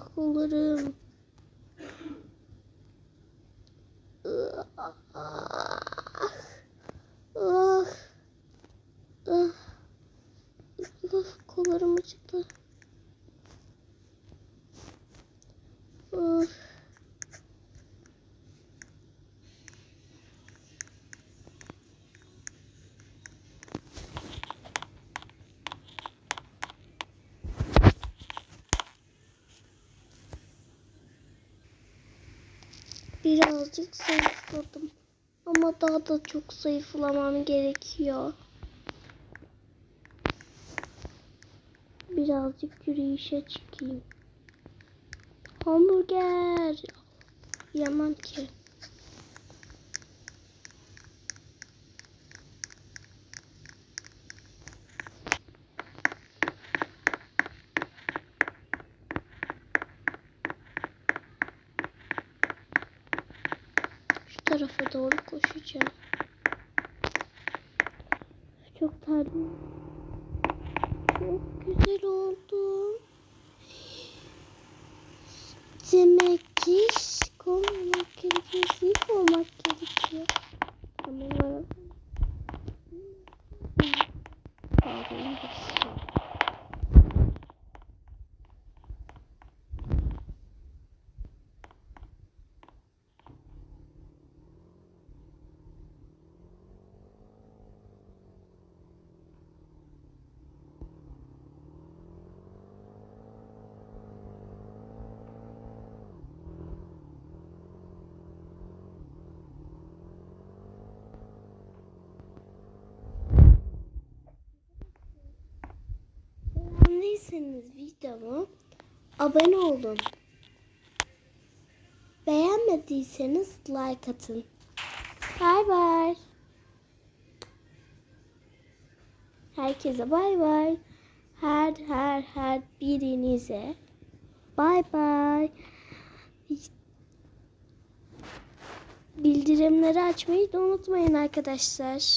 kollarım. Ah. Ah. Ah, kollarım acıdı. Ah. Birazcık zayıfladım. Ama daha da çok zayıflamam gerekiyor. Birazcık yürüyüşe çıkayım. Hamburger. Yemem ki. Tarafa doğru koşacağım. Çok terli. Çok güzel oldu. Demek abone olun. Beğenmediyseniz like atın. Bay bay. Herkese bay bay. Her her her birinize bay bay. Bildirimleri açmayı da unutmayın arkadaşlar.